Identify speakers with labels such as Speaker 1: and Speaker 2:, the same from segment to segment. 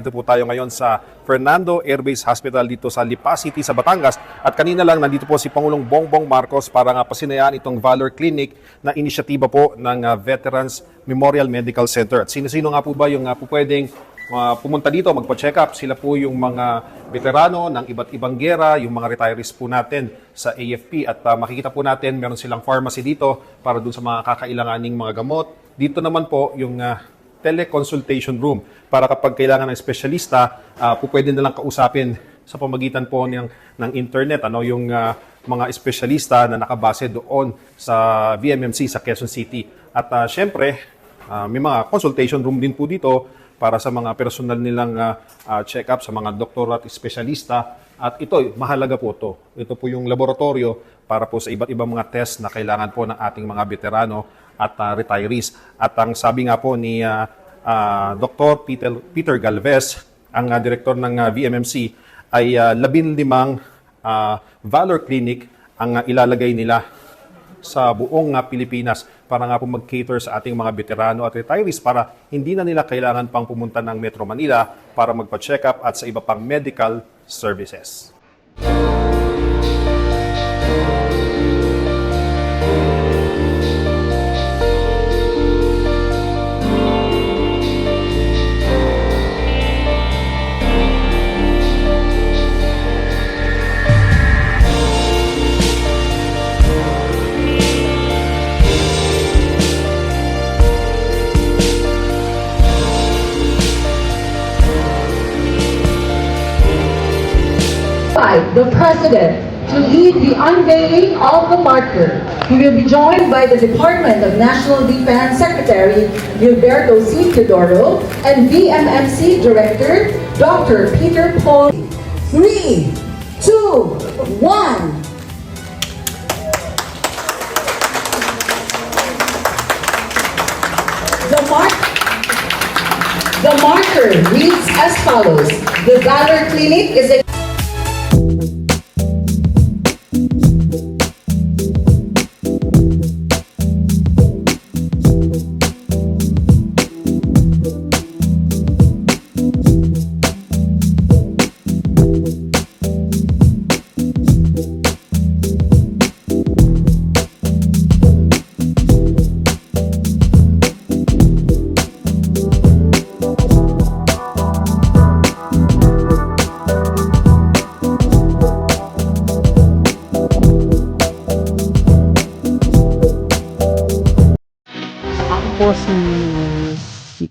Speaker 1: Dito po tayo ngayon sa Fernando Air Base Hospital dito sa Lipa City sa Batangas. At kanina lang nandito po si Pangulong Bongbong Marcos para nga pasinayaan itong Valor Clinic na inisyatiba po ng ah, Veterans Memorial Medical Center. At sino-sino nga po ba yung uh, po pwedeng ah, pumunta dito, magpa-check up? Sila po yung mga veterano ng iba't ibang gera, yung mga retirees po natin sa AFP. At ah, makikita po natin, meron silang pharmacy dito para dun sa mga kakailanganing mga gamot. Dito naman po yung ah, teleconsultation room para kapag kailangan ng espesyalista, uh, po pwede na lang kausapin sa pamagitan po ng, ng internet, ano, yung ah, mga espesyalista na nakabase doon sa VMMC sa Quezon City. At ah, syempre, ah, may mga consultation room din po dito para sa mga personal nilang ah, ah, check-up sa mga doktor at espesyalista. At ito, mahalaga po to. Ito po yung laboratorio para po sa iba't ibang mga test na kailangan po ng ating mga veterano at ah, retirees. At ang sabi nga po ni ah, ah, Dr. Peter, Peter Galvez, ang ah, direktor ng ah, VMMC, ay uh, labinlimang ah, Valor Clinic ang ah, ilalagay nila sa buong ah, Pilipinas para nga po mag-cater sa ating mga veterano at retirees para hindi na nila kailangan pang pumunta ng Metro Manila para magpa-check up at sa iba pang medical services.
Speaker 2: The President to lead the unveiling of the marker. He will be joined by the Department of National Defense Secretary Gilberto C. Teodoro and VMMC Director Dr. Peter Paul. Three, two, one. The the marker reads as follows. The Valor Clinic is a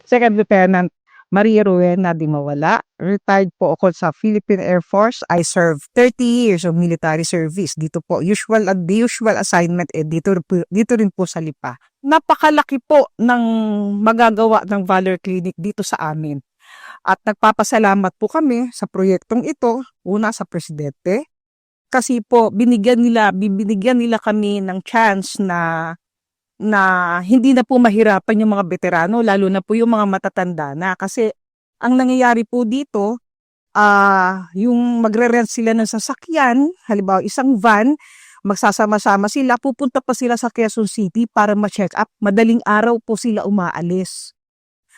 Speaker 3: Second Lieutenant Maria Rowena Di Mawala. Retired po ako sa Philippine Air Force. I served 30 years of military service. Dito po, usual, the usual assignment eh, dito, dito rin po sa Lipa. Napakalaki po ng magagawa ng Valor Clinic dito sa amin. At nagpapasalamat po kami sa proyektong ito, una sa Presidente, kasi po binigyan nila, bibinigyan nila kami ng chance na na hindi na po mahirapan yung mga veterano, lalo na po yung mga matatanda na. Kasi ang nangyayari po dito, ah yung magre-rent sila ng sasakyan, halimbawa isang van, magsasama-sama sila, pupunta pa sila sa Quezon City para ma-check up. Madaling araw po sila umaalis.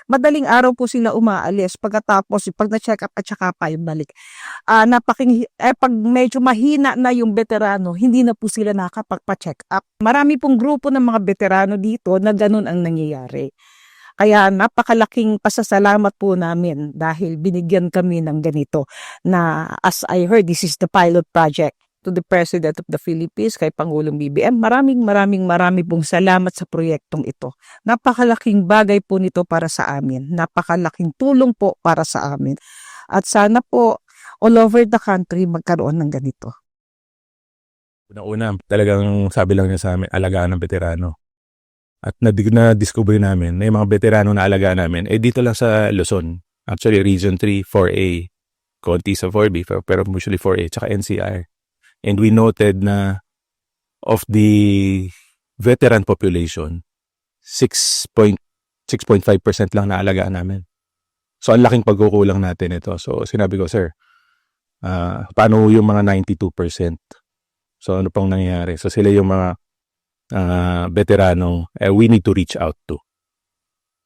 Speaker 3: Madaling araw po sila umaalis pagkatapos pag na-check up at saka pa yung balik. Ah napaking eh pag medyo mahina na yung veterano, hindi na po sila nakakapagpa-check up. Marami pong grupo ng mga veterano dito na ganun ang nangyayari. Kaya napakalaking pasasalamat po namin dahil binigyan kami ng ganito na as I heard, this is the pilot project to the President of the Philippines, kay Pangulong BBM. Maraming maraming marami pong salamat sa proyektong ito. Napakalaking bagay po nito para sa amin. Napakalaking tulong po para sa amin. At sana po all over the country magkaroon ng ganito.
Speaker 4: Una-una, talagang sabi lang niya sa amin, alagaan ng veterano. At na- na-discover namin na yung mga veterano na alagaan namin, eh dito lang sa Luzon. Actually, Region 3, 4A. Konti sa 4B, pero- pero usually 4A, tsaka NCR. And we noted na of the veteran population, 6.6.5% lang naalagaan namin. So, ang laking pagkukulang natin ito. So, sinabi ko, sir, ah, paano yung mga 92%? So ano pang nangyayari? So sila yung mga ah, veteranong eh, we need to reach out to.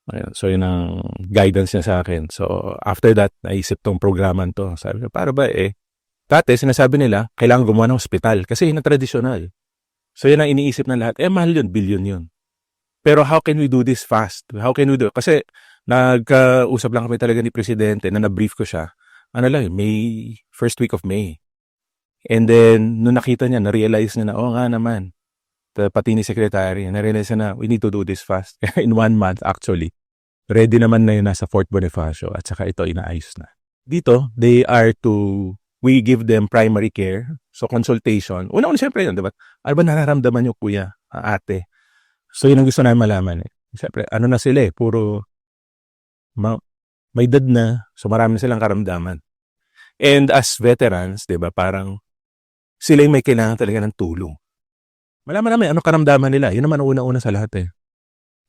Speaker 4: Ayun, so yun ang guidance niya sa akin. So after that, naisip tong programan to. Sabi ko, para ba eh, dati sinasabi nila, kailangan gumawa ng ospital kasi yun ang tradisyonal. So yun ang iniisip ng lahat. Eh, mahal yun, billion yun. Pero how can we do this fast? How can we do Kasi nagkausap lang kami talaga ni Presidente na na-brief ko siya. Ano lang, May, first week of May. And then, nung nakita niya, na-realize niya na, oh nga naman, pati ni Secretary, na-realize niya na, we need to do this fast. In one month, actually, ready naman na yun nasa Fort Bonifacio at saka ito inaayos na. Dito, they are to, we give them primary care, so consultation. Una-una siyempre yun, di ba? Ano ba nararamdaman niyo, kuya, ah, ate? So yun ang gusto namin malaman eh. Siyempre, ano na sila eh, puro ma- may edad na, so marami silang karamdaman. And as veterans, di ba, parang sila yung may kailangan talaga ng tulong. Malaman namin ano karamdaman nila. Yun naman una-una sa lahat eh.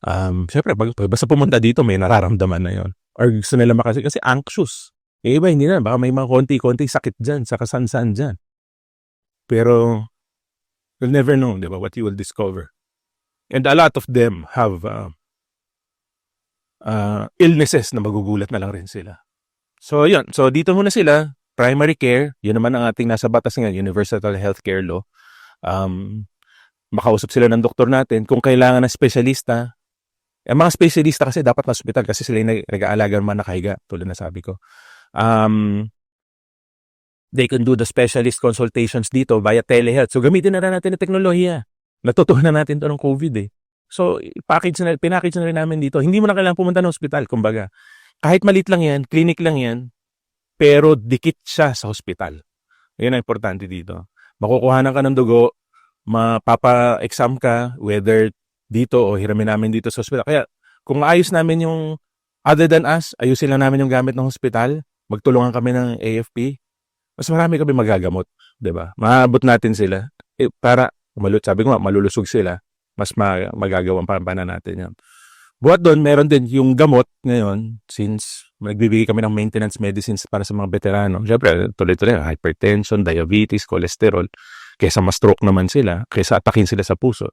Speaker 4: Um, Siyempre, basta pumunta dito, may nararamdaman na yon Or gusto nila makasi, kasi anxious. Eh, iba, hindi na. Baka may mga konti-konti sakit dyan, sa kasan-saan dyan. Pero, you'll never know, di ba, what you will discover. And a lot of them have uh, uh, illnesses na magugulat na lang rin sila. So, yun. So, dito muna sila. Primary care, yun naman ang ating nasa batas ngayon, Universal Healthcare Law. Um, makausap sila ng doktor natin. Kung kailangan ng spesyalista, eh, mga spesyalista kasi dapat sa hospital kasi sila yung nag- nag-aalaga naman nakahiga, tulad na sabi ko. Um, they can do the specialist consultations dito via telehealth. So, gamitin na rin natin ang teknolohiya. Natutunan natin to ng COVID eh. So, package na, pinackage na rin namin dito. Hindi mo na kailangan pumunta ng hospital, kumbaga. Kahit malit lang yan, clinic lang yan, pero dikit siya sa hospital. Yan ang importante dito. Makukuhanan ka ng dugo, mapapa-exam ka, whether dito o hiramin namin dito sa hospital. Kaya, kung maayos namin yung, other than us, ayusin lang namin yung gamit ng hospital, magtulungan kami ng AFP, mas marami kami magagamot. 'di ba? Maabot natin sila. Eh, para, malut, sabi ko nga, malulusog sila, mas ma- magagawang pampanan natin yan. Buhat doon, meron din yung gamot ngayon, since nagbibigay kami ng maintenance medicines para sa mga veterano. Siyempre, tuloy-tuloy, hypertension, diabetes, cholesterol. Kesa ma-stroke naman sila, kesa atakin sila sa puso.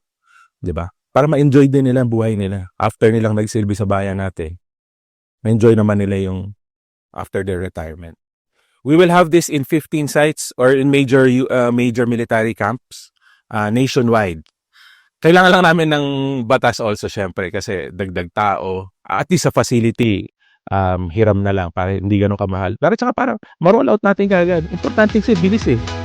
Speaker 4: ba? Para ma-enjoy din nila ang buhay nila. After nilang nagsilbi sa bayan natin, ma-enjoy naman nila yung after their retirement. We will have this in 15 sites or in major uh, major military camps uh, nationwide. Kailangan lang namin ng batas also syempre kasi dagdag tao. At least sa facility, um, hiram na lang para hindi ganun kamahal. Pero tsaka parang ma-roll out natin kagad. Importante kasi bilis eh.